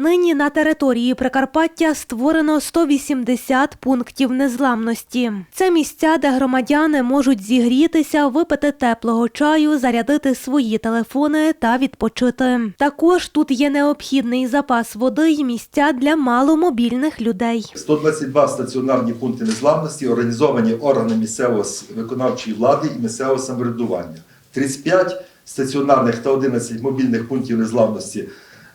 Нині на території Прикарпаття створено 180 пунктів незламності. Це місця, де громадяни можуть зігрітися, випити теплого чаю, зарядити свої телефони та відпочити. Також тут є необхідний запас води і місця для маломобільних людей. 122 стаціонарні пункти незламності організовані органами місцевої виконавчої влади і місцевого самоврядування. 35 стаціонарних та 11 мобільних пунктів незламності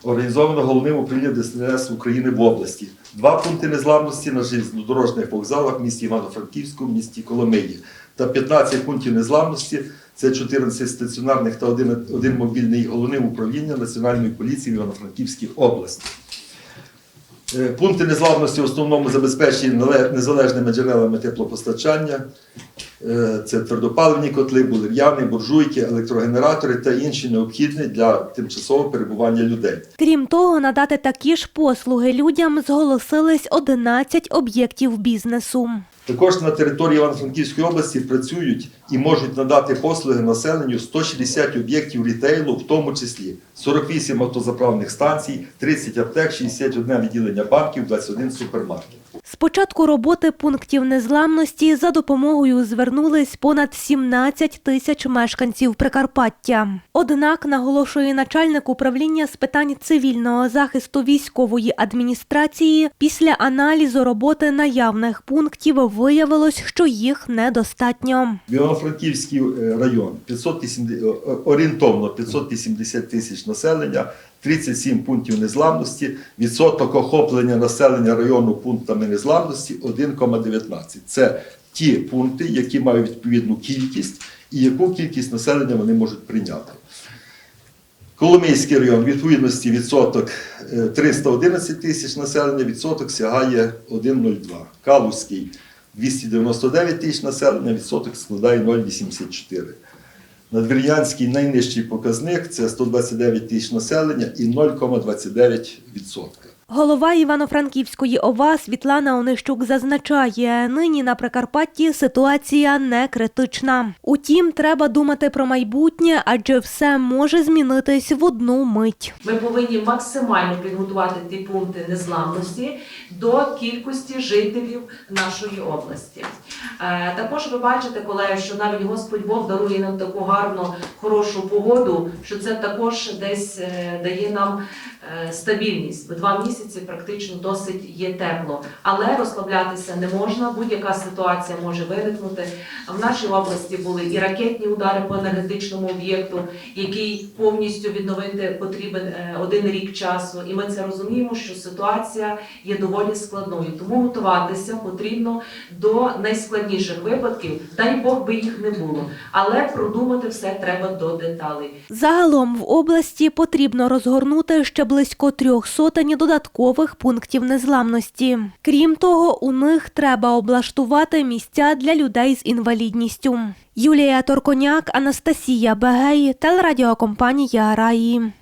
організовано головним управлінням ДСНС України в області. Два пункти незламності на железнодорожних вокзалах в місті Івано-Франківську, в місті Коломиї. Та 15 пунктів незламності це 14 стаціонарних та один, один мобільний головним управлінням Національної поліції в Івано-Франківській області. Е, Пункти незламності в основному забезпечені незалежними джерелами теплопостачання. Е, Це твердопаливні котли, бур'яни, буржуйки, електрогенератори та інші необхідні для тимчасового перебування людей. Крім того, надати такі ж послуги людям зголосились 11 об'єктів бізнесу. Також на території Івано-Франківської області працюють і можуть надати послуги населенню 160 об'єктів рітейлу, в тому числі 48 автозаправних станцій, 30 аптек, 61 відділення банків, 21 супермаркет. З початку роботи пунктів незламності за допомогою звернулись понад 17 тисяч мешканців Прикарпаття. Однак, наголошує начальник управління з питань цивільного захисту військової адміністрації, після аналізу роботи наявних пунктів виявилось, що їх недостатньо. В Івано-Франківський е, район 580, е, орієнтовно 580 тисяч населення, 37 пунктів незламності, відсоток охоплення населення району пунктами незламності 1,19. Це ті пункти, які мають відповідну кількість і яку кількість населення вони можуть прийняти. Коломийський район відповідності відсоток е, 311 тисяч населення, відсоток сягає 1,02. Калузький 299 тисяч населення, відсоток складає 0,84. Надвір'янський найнижчий показник це 129 тисяч населення і 0,29%. Голова Івано-Франківської ОВА Світлана Онищук зазначає, нині на Прикарпатті ситуація не критична. Утім, треба думати про майбутнє, адже все може змінитись в одну мить. Ми повинні максимально підготувати ті пункти незламності до кількості жителів нашої області. Е, Також ви бачите, колеги, що навіть Господь Бог дарує нам таку гарну, хорошу погоду, що це також десь е, дає нам е, стабільність. Бо два місяці практично досить є тепло. Але розслаблятися не можна, будь-яка ситуація може виникнути. В нашій області були і ракетні удари по енергетичному об'єкту, який повністю відновити потрібен один рік часу. І ми це розуміємо, що ситуація є доволі складною. Тому готуватися потрібно до найскладніших випадків. Дай Бог би їх не було, але продумати все треба до деталей. Загалом в області потрібно розгорнути ще близько трьох сотень додаткових пунктів незламності. Крім того, у них треба облаштувати місця для людей з інвалідністю. Юлія Торконяк, Анастасія Бегей, телерадіокомпанія Раї.